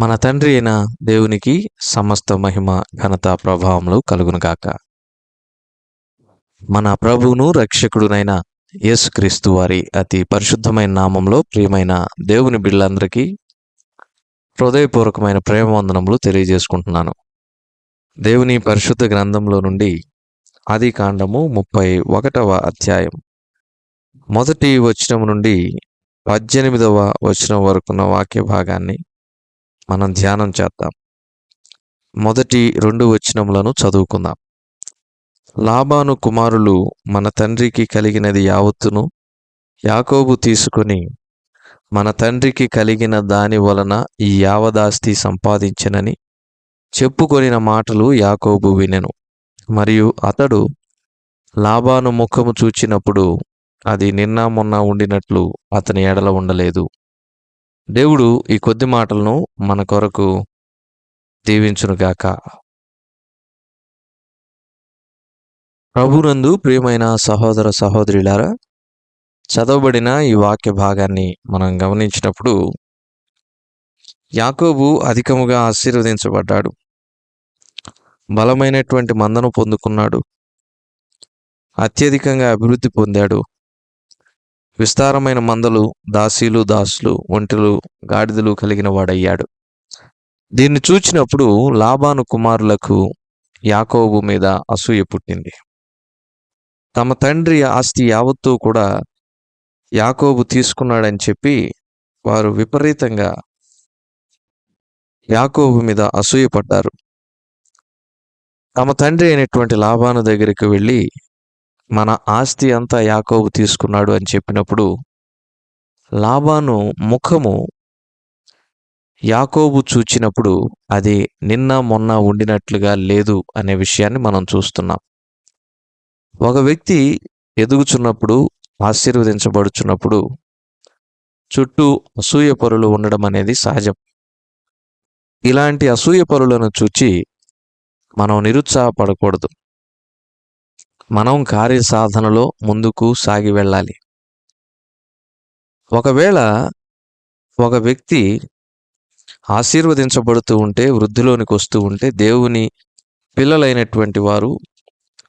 మన తండ్రి అయిన దేవునికి సమస్త మహిమ ఘనత ప్రభావములు కలుగునుగాక మన ప్రభువును రక్షకుడునైన యేసుక్రీస్తు వారి అతి పరిశుద్ధమైన నామంలో ప్రియమైన దేవుని బిళ్ళందరికీ హృదయపూర్వకమైన ప్రేమ వందనములు తెలియజేసుకుంటున్నాను. దేవుని పరిశుద్ధ గ్రంథంలో నుండి ఆది కాండము ముప్పై ఒకటవ అధ్యాయం. మొదటి వచనం నుండి పద్దెనిమిదవ వచనం వరకున్న వాక్య భాగాన్ని మనం ధ్యానం చేద్దాం. మొదటి రెండు వచనములను చదువుకుందాం. లాబాను కుమారులు మన తండ్రికి కలిగినది యావత్తును యాకోబు తీసుకొని మన తండ్రికి కలిగిన దాని వలన ఈ యావదాస్తి సంపాదించనని చెప్పుకొనిన మాటలు యాకోబు వినెను. మరియు అతడు లాబాను ముఖము చూచినప్పుడు అది నిన్న మొన్న ఉండినట్లు అతని ఎడల ఉండలేదు. దేవుడు ఈ కొద్ది మాటలను మన కొరకు దీవించునుగాక. ప్రభునందు ప్రియమైన సహోదర సహోదరులారా చదవబడిన ఈ వాక్య భాగాన్ని మనం గమనించినప్పుడు యాకోబు అధికముగా ఆశీర్వదించబడ్డాడు. బలమైనటువంటి మందను పొందుకున్నాడు. అత్యధికంగా అభివృద్ధి పొందాడు. విస్తారమైన మందలు దాసీలు దాసులు ఒంటెలు గాడిదలు కలిగిన వాడయ్యాడు. దీన్ని చూచినప్పుడు లాబాను కుమారులకు యాకోబు మీద అసూయ పుట్టింది. తమ తండ్రి ఆస్తి యావత్తూ కూడా యాకోబు తీసుకున్నాడని చెప్పి వారు విపరీతంగా యాకోబు మీద అసూయపడ్డారు తమ తండ్రి అయినటువంటి లాభాను దగ్గరికి వెళ్ళి మన ఆస్తి అంతా యాకోబు తీసుకున్నాడు అని చెప్పినప్పుడు లాబాను ముఖము యాకోబు చూచినప్పుడు అది నిన్న మొన్న ఉండినట్లుగా లేదు అనే విషయాన్ని మనం చూస్తున్నాం. ఒక వ్యక్తి ఎదుగుచున్నప్పుడు ఆశీర్వదించబడుచున్నప్పుడు చుట్టూ అసూయ పరులు ఉండడం అనేది సహజం. ఇలాంటి అసూయ పరులను చూచి మనం నిరుత్సాహపడకూడదు. మనం కార్య సాధనలో ముందుకు సాగి వెళ్ళాలి. ఒకవేళ ఒక వ్యక్తి ఆశీర్వదించబడుతూ ఉంటే వృద్ధిలోనికి వస్తూ ఉంటే దేవుని పిల్లలైనటువంటి వారు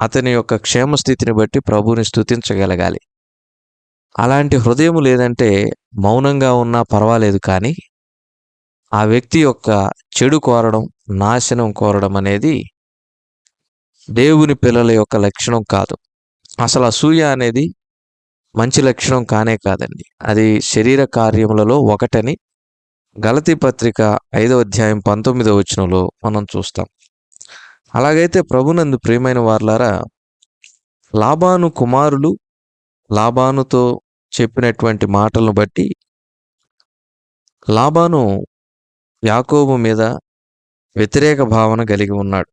అతని యొక్క క్షేమస్థితిని బట్టి ప్రభుని స్థుతించగలగాలి అలాంటి హృదయం లేదంటే మౌనంగా ఉన్నా పర్వాలేదు కానీ ఆ వ్యక్తి యొక్క చెడు కోరడం నాశనం కోరడం అనేది దేవుని పిల్లల యొక్క లక్షణం కాదు. అసలు అసూయ అనేది మంచి లక్షణం కానే కాదండి. అది శరీర కార్యములలో ఒకటని గలతి పత్రిక ఐదవ అధ్యాయం పంతొమ్మిదవ వచనంలో మనం చూస్తాం. అలాగైతే ప్రభునందు ప్రియమైన వార్లారా లాబాను కుమారులు లాబానుతో చెప్పినటువంటి మాటలను బట్టి లాబాను యాకోబు మీద వ్యతిరేక భావన కలిగి ఉన్నాడు.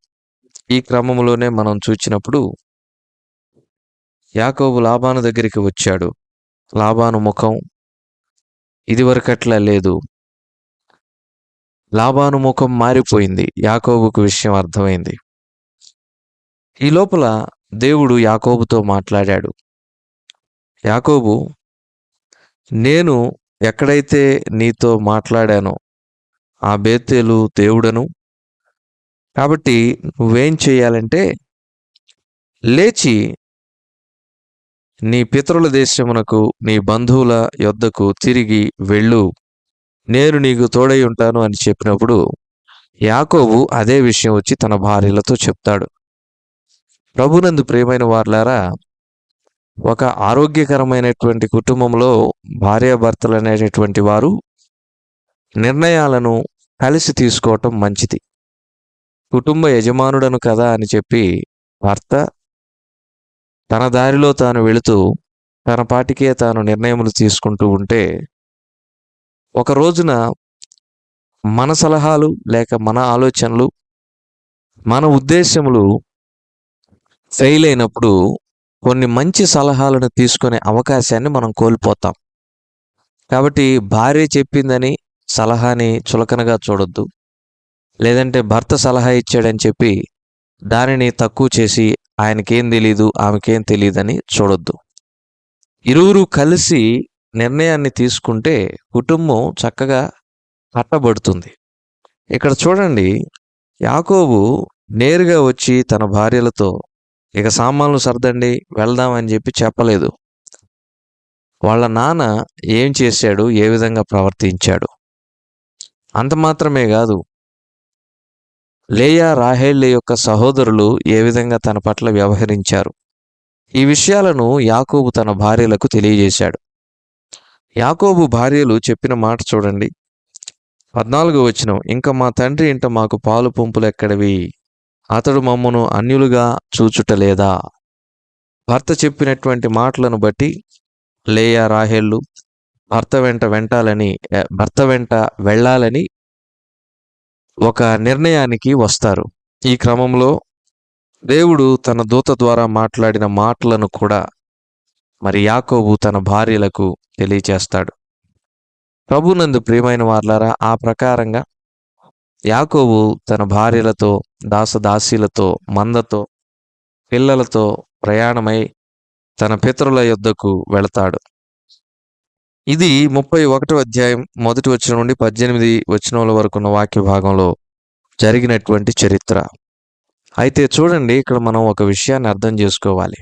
ఈ క్రమంలోనే మనం చూచినప్పుడు యాకోబు లాభాను దగ్గరికి వచ్చాడు. లాభాను ముఖం ఇదివరకట్లా లేదు. లాభాను ముఖం మారిపోయింది. యాకోబుకు విషయం అర్థమైంది. ఈ లోపల దేవుడు యాకోబుతో మాట్లాడాడు. యాకోబు నేను ఎక్కడైతే నీతో మాట్లాడానో ఆ బేతేలు దేవుడను కాబట్టి నువ్వేం చేయాలంటే లేచి నీ పితరుల దేశమునకు నీ బంధువుల యొద్దకు తిరిగి వెళ్ళు. నేను నీకు తోడై ఉంటాను అని చెప్పినప్పుడు యాకోబు అదే విషయం వచ్చి తన భార్యలతో చెప్తాడు. ప్రభునందు ప్రేమైన వార్లారా ఒక ఆరోగ్యకరమైనటువంటి కుటుంబంలో భార్యాభర్తలు అనేటటువంటి వారు నిర్ణయాలను కలిసి తీసుకోవటం మంచిది. కుటుంబ యజమానుడను కదా అని చెప్పి భర్త తన దారిలో తాను వెళుతూ తన పాటికే తాను నిర్ణయములు తీసుకుంటూ ఉంటే ఒక రోజున మన సలహాలు లేక మన ఆలోచనలు మన ఉద్దేశములు ఫెయిల్ అయినప్పుడు కొన్ని మంచి సలహాలను తీసుకునే అవకాశాన్ని మనం కోల్పోతాం. కాబట్టి భార్య చెప్పిందని సలహాని చులకనగా చూడొద్దు. లేదంటే భర్త సలహా ఇచ్చాడని చెప్పి దానిని తక్కువ చేసి ఆయనకేం తెలీదు ఆమెకేం తెలియదని చూడొద్దు. ఇరువురు కలిసి నిర్ణయాన్ని తీసుకుంటే కుటుంబం చక్కగా కట్టబడుతుంది. ఇక్కడ చూడండి యాకోబు నేరుగా వచ్చి తన భార్యలతో ఇక సామాన్లు సర్దండి వెళ్దాం అని చెప్పి చెప్పలేదు. వాళ్ళ నాన్న ఏం చేశాడు ఏ విధంగా ప్రవర్తించాడు? అంత మాత్రమే కాదు లేయా రాహేళ్ళ యొక్క సహోదరులు ఏ విధంగా తన పట్ల వ్యవహరించారు? ఈ విషయాలను యాకోబు తన భార్యలకు తెలియజేశాడు. యాకోబు భార్యలు చెప్పిన మాట చూడండి. పద్నాలుగు వచ్చిన ఇంకా మా తండ్రి ఇంట మాకు పాలు పంపులు ఎక్కడవి అతడు మమ్మను అన్యులుగా చూచుటలేదా? భర్త చెప్పినటువంటి మాటలను బట్టి లేయా రాహేళ్ళు భర్త వెంట వెంటాలని భర్త వెంట వెళ్ళాలని ఒక నిర్ణయానికి వస్తారు. ఈ క్రమంలో దేవుడు తన దూత ద్వారా మాట్లాడిన మాటలను కూడా మరి యాకోబు తన భార్యలకు తెలియచేస్తాడు. ప్రభునందు ప్రియమైన వార్లారా ఆ ప్రకారంగా యాకోబు తన భార్యలతో దాసదాసీలతో మందతో పిల్లలతో ప్రయాణమై తన పితరుల యొద్దకు వెళతాడు. ఇది ముప్పై ఒకటో అధ్యాయం మొదటి వచ్చిన నుండి పద్దెనిమిది వచనముల వరకు ఉన్న వాక్య భాగంలో జరిగినటువంటి చరిత్ర. అయితే చూడండి ఇక్కడ మనం ఒక విషయాన్ని అర్థం చేసుకోవాలి.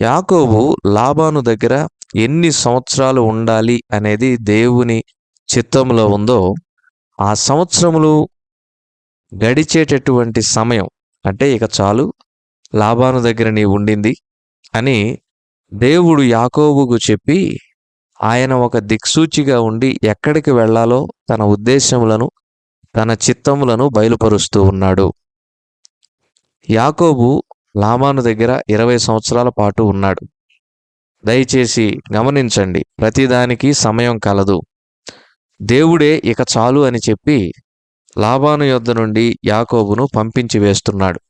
యాకోబు లాభాను దగ్గర ఎన్ని సంవత్సరాలు ఉండాలి అనేది దేవుని చిత్తంలో ఉందో ఆ సంవత్సరములు గడిచేటటువంటి సమయం అంటే ఇక చాలు లాభాను దగ్గర నీ ఉండింది అని దేవుడు యాకోబుకు చెప్పి ఆయన ఒక దిక్సూచిగా ఉండి ఎక్కడికి వెళ్ళాలో తన ఉద్దేశములను తన చిత్తములను బయలుపరుస్తూ ఉన్నాడు. యాకోబు లామాను దగ్గర ఇరవై సంవత్సరాల పాటు ఉన్నాడు. దయచేసి గమనించండి ప్రతిదానికి సమయం కలదు. దేవుడే ఇక చాలు అని చెప్పి లాభాను యొద్ద నుండి యాకోబును పంపించి వేస్తున్నాడు.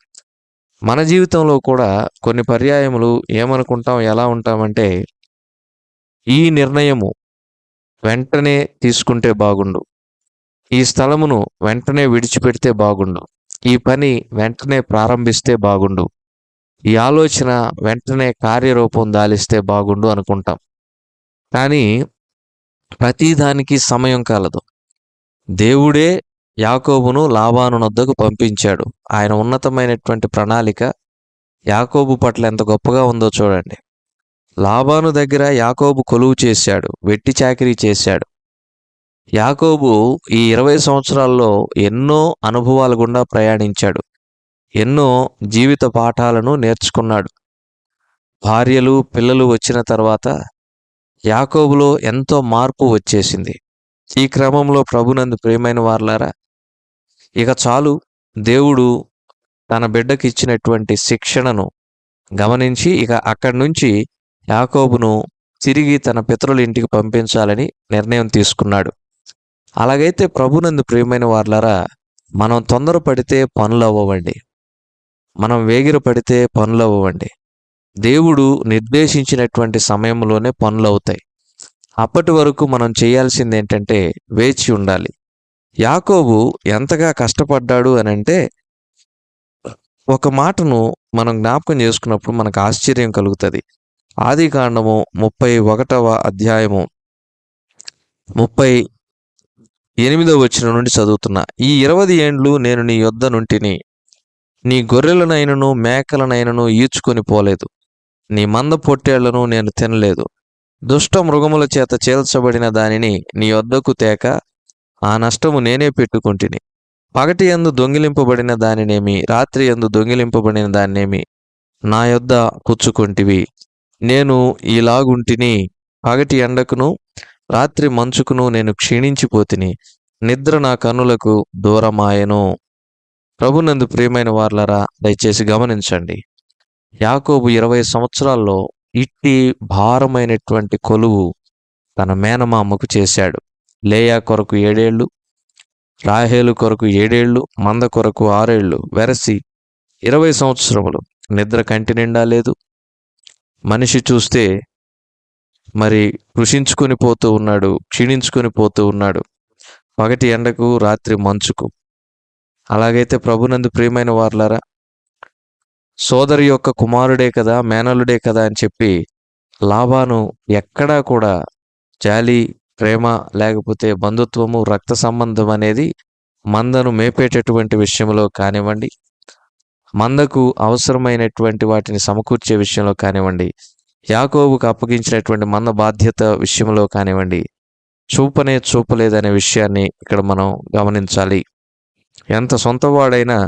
మన జీవితంలో కూడా కొన్ని పర్యాయములు ఏమనుకుంటాం ఎలా ఉంటామంటే ఈ నిర్ణయము వెంటనే తీసుకుంటే బాగుండు. ఈ స్థలమును వెంటనే విడిచిపెడితే బాగుండు. ఈ పని వెంటనే ప్రారంభిస్తే బాగుండు. ఈ ఆలోచన వెంటనే కార్యరూపం దాలిస్తే బాగుండు అనుకుంటాం. కానీ ప్రతిదానికి సమయం కలదు. దేవుడే యాకోబును లాభాను నొద్దకు పంపించాడు. ఆయన ఉన్నతమైనటువంటి ప్రణాళిక యాకోబు పట్ల ఎంత గొప్పగా ఉందో చూడండి. లాబాను దగ్గర యాకోబు కొలువు చేశాడు వెట్టి చాకిరీ చేశాడు. యాకోబు ఈ ఇరవై సంవత్సరాల్లో ఎన్నో అనుభవాల గుండా ప్రయాణించాడు. ఎన్నో జీవిత పాఠాలను నేర్చుకున్నాడు. భార్యలు పిల్లలు వచ్చిన తర్వాత యాకోబులో ఎంతో మార్పు వచ్చేసింది. ఈ క్రమంలో ప్రభునందు ప్రియమైన వార్లారా ఇక చాలు దేవుడు తన బిడ్డకి ఇచ్చినటువంటి శిక్షణను గమనించి ఇక అక్కడి నుంచి యాకోబును తిరిగి తన పితరుల ఇంటికి పంపించాలని నిర్ణయం తీసుకున్నాడు. అలాగైతే ప్రభునందు ప్రియమైన వార్లరా మనం తొందరపడితే పనులు అవ్వవండి. మనం వేగిర పడితే పనులు అవ్వవండి. దేవుడు నిర్దేశించినటువంటి సమయంలోనే పనులు అవుతాయి. అప్పటి వరకు మనం చేయాల్సింది ఏంటంటే వేచి ఉండాలి. యాకోబు ఎంతగా కష్టపడ్డాడు అని అంటే ఒక మాటను మనం జ్ఞాపకం చేసుకున్నప్పుడు మనకు ఆశ్చర్యం కలుగుతుంది. ఆది కాండము ముప్పై ఒకటవ అధ్యాయము. ముప్పై ఎనిమిదవ వచ్చిన నుండి చదువుతున్నా. ఈ ఇరవై ఏండ్లు నేను నీ యొద్ద నుంటిని. నీ గొర్రెలనైనను మేకలనైనను ఈడ్చుకొని పోలేదు. నీ మంద పొట్టేళ్ళను నేను తినలేదు. దుష్ట మృగముల చేత చేల్చబడిన దానిని నీ వద్దకు తేక ఆ నష్టము నేనే పెట్టుకుంటుని. పగటి యందు దొంగిలింపబడిన దానినేమి రాత్రి ఎందు దొంగిలింపబడిన దాన్నేమి నా యొద్ద పుచ్చుకొంటివి నేను ఇలాగుంటిని పగటి ఎండకును రాత్రి మంచుకును నేను క్షీణించిపోతిని నిద్ర నా కన్నులకు దూరమాయను. ప్రభునందు ప్రియమైన వార్లరా దయచేసి గమనించండి. యాకోబు ఇరవై సంవత్సరాల్లో ఇట్టి భారమైనటువంటి కొలువు తన మేనమామకు చేశాడు. లేయా కొరకు ఏడేళ్ళు రాహేలు కొరకు ఏడేళ్ళు మంద కొరకు ఆరేళ్ళు వెరసి ఇరవై సంవత్సరములు. నిద్ర కంటి నిండా లేదు మనిషి చూస్తే మరి కృషించుకొని పోతూ ఉన్నాడు క్షీణించుకొని పోతూ ఉన్నాడు. పగటి ఎండకు రాత్రి మంచుకు. అలాగైతే ప్రభునందు ప్రియమైన వార్లారా సోదరి యొక్క కుమారుడే కదా మేనలుడే కదా అని చెప్పి లాభాను ఎక్కడా కూడా జాలి ప్రేమ లేకపోతే బంధుత్వము రక్త సంబంధం అనేది మందను మేపేటటువంటి విషయంలో కానివ్వండి మందకు అవసరమైనటువంటి వాటిని సమకూర్చే విషయంలో కానివ్వండి యాకోబుకు అప్పగించినటువంటి మంద బాధ్యత విషయంలో కానివ్వండి చూపనే చూపలేదనే విషయాన్ని ఇక్కడ మనం గమనించాలి. ఎంత సొంతవాడైనా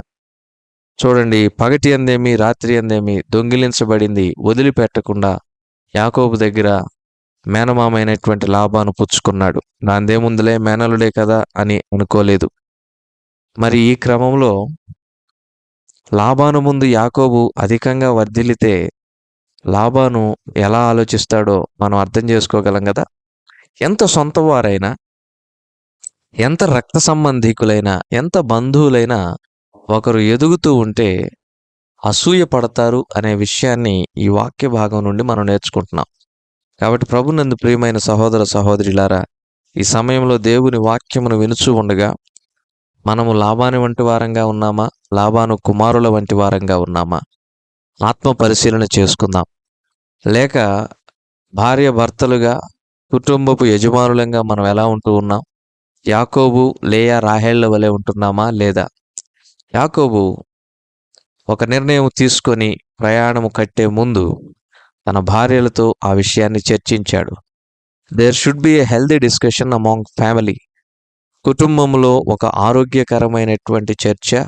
చూడండి పగటి అందేమి రాత్రి అందేమి దొంగిలించబడింది వదిలిపెట్టకుండా యాకోబు దగ్గర మేనమామైనటువంటి లాభాను పుచ్చుకున్నాడు. నాందేముందులే మేనలుడే కదా అని అనుకోలేదు. మరి ఈ క్రమంలో లాభాను ముందు యాకోబు అధికంగా వర్ధిల్లితే లాభాను ఎలా ఆలోచిస్తాడో మనం అర్థం చేసుకోగలం కదా? ఎంత సొంత వారైనా ఎంత రక్త సంబంధికులైనా ఎంత బంధువులైనా ఒకరు ఎదుగుతూ ఉంటే అసూయ పడతారు అనే విషయాన్ని ఈ వాక్య భాగం నుండి మనం నేర్చుకుంటున్నాం. కాబట్టి ప్రభునందు ప్రియమైన సహోదర సహోదరిలారా ఈ సమయంలో దేవుని వాక్యమును వినుచూ ఉండగా మనము లాభాని వంటి వారంగా ఉన్నామా? లాభాను కుమారుల వంటి వారంగా ఉన్నామా? ఆత్మ పరిశీలన చేసుకుందాం. లేక భార్య భర్తలుగా కుటుంబపు యజమానులంగా మనం ఎలా ఉంటూ ఉన్నాం? యాకోబు లేయా రాహేళ్ళ వలె ఉంటున్నామా లేదా? యాకోబు ఒక నిర్ణయం తీసుకొని ప్రయాణము కట్టే ముందు తన భార్యలతో ఆ విషయాన్ని చర్చించాడు. There should be a healthy discussion among family కుటుంబంలో ఒక ఆరోగ్యకరమైనటువంటి చర్చ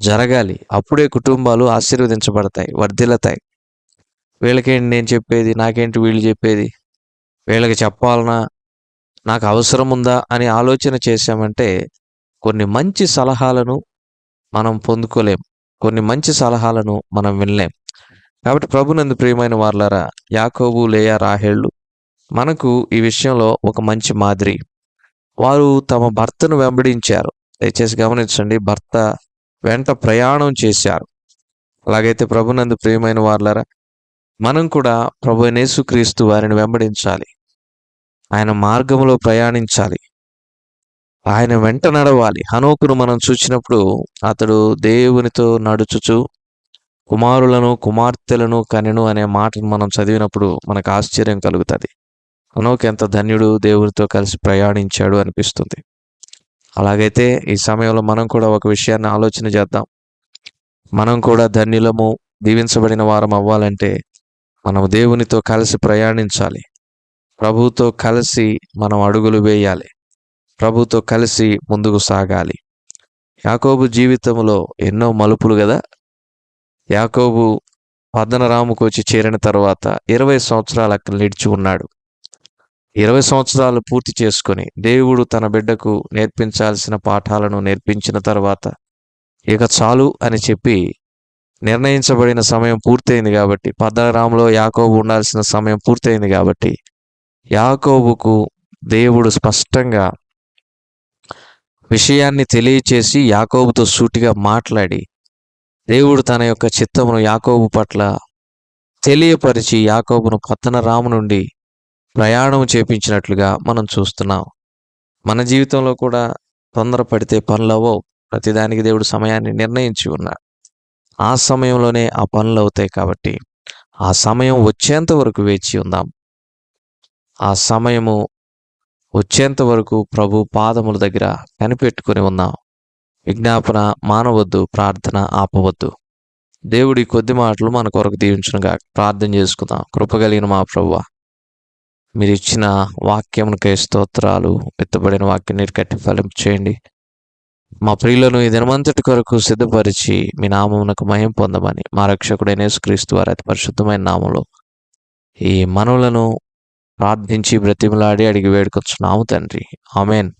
జరగాలి. అప్పుడే కుటుంబాలు ఆశీర్వదించబడతాయి వర్ధిల్లుతాయి. వీళ్ళకేంటి నేను చెప్పేది? నాకేంటి వీళ్ళు చెప్పేది? వీళ్ళకి చెప్పాలనా? నాకు అవసరం ఉందా? అని ఆలోచన చేశామంటే కొన్ని మంచి సలహాలను మనం పొందుకోలేం. కొన్ని మంచి సలహాలను మనం వినలేం. కాబట్టి ప్రభునందు ప్రియమైన వాళ్ళారా యాకోబు లేయా రాహేళ్ళు మనకు ఈ విషయంలో ఒక మంచి మాదిరి. వారు తమ భర్తను వెంబడించారు. దయచేసి గమనించండి భర్త వెంట ప్రయాణం చేశారు. అలాగైతే ప్రభునందు ప్రియమైన వార్లరా మనం కూడా ప్రభు నేసుక్రీస్తు వారిని వెంబడించాలి. ఆయన మార్గంలో ప్రయాణించాలి. ఆయన వెంట నడవాలి. హనోకును మనం చూసినప్పుడు అతడు దేవునితో నడుచుచు కుమారులను కుమార్తెలను కనెను అనే మాటను మనం చదివినప్పుడు మనకు ఆశ్చర్యం కలుగుతుంది. హనోక్ ఎంత ధన్యుడు దేవుడితో కలిసి ప్రయాణించాడు అనిపిస్తుంది. అలాగైతే ఈ సమయంలో మనం కూడా ఒక విషయాన్ని ఆలోచన చేద్దాం. మనం కూడా ధన్యులము దీవించబడిన వారం అవ్వాలంటే మనం దేవునితో కలిసి ప్రయాణించాలి. ప్రభుతో కలిసి మనం అడుగులు వేయాలి. ప్రభుతో కలిసి ముందుకు సాగాలి. యాకోబు జీవితంలో ఎన్నో మలుపులు కదా యాకోబు పద్దనరాముకు వచ్చి చేరిన తర్వాత ఇరవై సంవత్సరాలు అక్కడ నిడిచి ఉన్నాడు. ఇరవై సంవత్సరాలు పూర్తి చేసుకొని దేవుడు తన బిడ్డకు నేర్పించాల్సిన పాఠాలను నేర్పించిన తర్వాత ఇక చాలు అని చెప్పి నిర్ణయించబడిన సమయం పూర్తయింది కాబట్టి పద్దనరాములో యాకోబు ఉండాల్సిన సమయం పూర్తయింది కాబట్టి యాకోబుకు దేవుడు స్పష్టంగా విషయాన్ని తెలియచేసి యాకోబుతో సూటిగా మాట్లాడి దేవుడు తన యొక్క చిత్తమును యాకోబు పట్ల తెలియపరిచి యాకోబును పత్తన రాము నుండి ప్రయాణం చేపించినట్లుగా మనం చూస్తున్నాం. మన జీవితంలో కూడా తొందరపడితే పనులవో ప్రతిదానికి దేవుడు సమయాన్ని నిర్ణయించి ఉన్నాడు ఆ సమయంలోనే ఆ పనులు అవుతాయి కాబట్టి ఆ సమయం వచ్చేంత వరకు వేచి ఉందాం. ఆ సమయము వచ్చేంత వరకు ప్రభు పాదముల దగ్గర కనిపెట్టుకుని ఉన్నాం విజ్ఞాపన మానవద్దు ప్రార్థన ఆపవద్దు. దేవుడి కొద్ది మాటలు మన కొరకు దీవించునుగా ప్రార్థన చేసుకుందాం. కృపగలిగిన మా ప్రభువ మీరు ఇచ్చిన వాక్యమునకై స్తోత్రాలు ఎత్తబడిన వాక్యం నీరు కట్టి ఫలం చేయండి. మా ప్రియులను ఈ దినమంతటి కొరకు సిద్ధపరిచి మీ నామమునకు మయం పొందమని మా రక్షకుడైన యేసుక్రీస్తు వారి అతి పరిశుద్ధమైన నామంలో ఈ మనవులను ప్రార్థించి బ్రతిమలాడి అడిగి వేడుకొచ్చున్నాము తండ్రి. ఆమెన్.